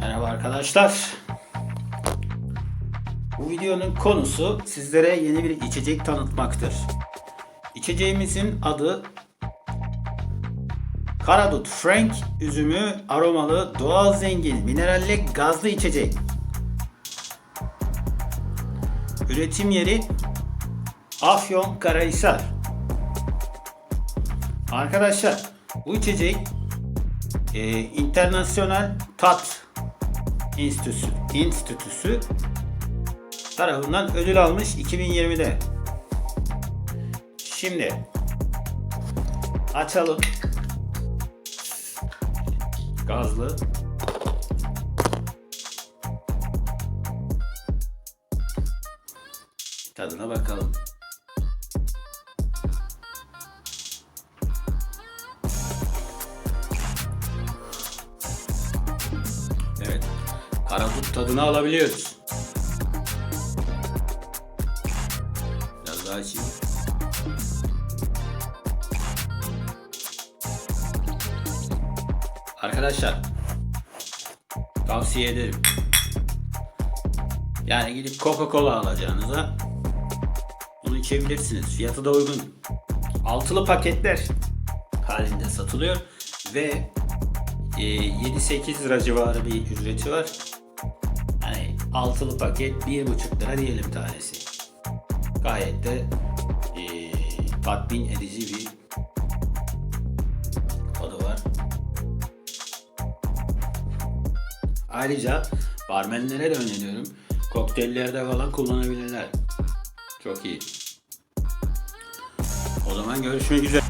Merhaba arkadaşlar. Bu videonun konusu sizlere yeni bir içecek tanıtmaktır. İçeceğimizin adı Karadut Frank üzümü aromalı doğal zengin mineralli gazlı içecek. Üretim yeri Afyon Karahisar. Arkadaşlar bu içecek e, internasyonel tat enstitüsü, enstitüsü tarafından ödül almış 2020'de. Şimdi açalım. Gazlı. Tadına bakalım. Karadut tadını alabiliyoruz. Biraz daha açayım. Arkadaşlar tavsiye ederim. Yani gidip Coca-Cola alacağınıza bunu içebilirsiniz. Fiyatı da uygun. Altılı paketler halinde satılıyor ve e, 7-8 lira civarı bir ücreti var. Altılı paket 1,5 lira diyelim tanesi. Gayet de e, tatmin edici bir tadı var. Ayrıca barmenlere de öneriyorum. Kokteyllerde falan kullanabilirler. Çok iyi. O zaman görüşmek üzere.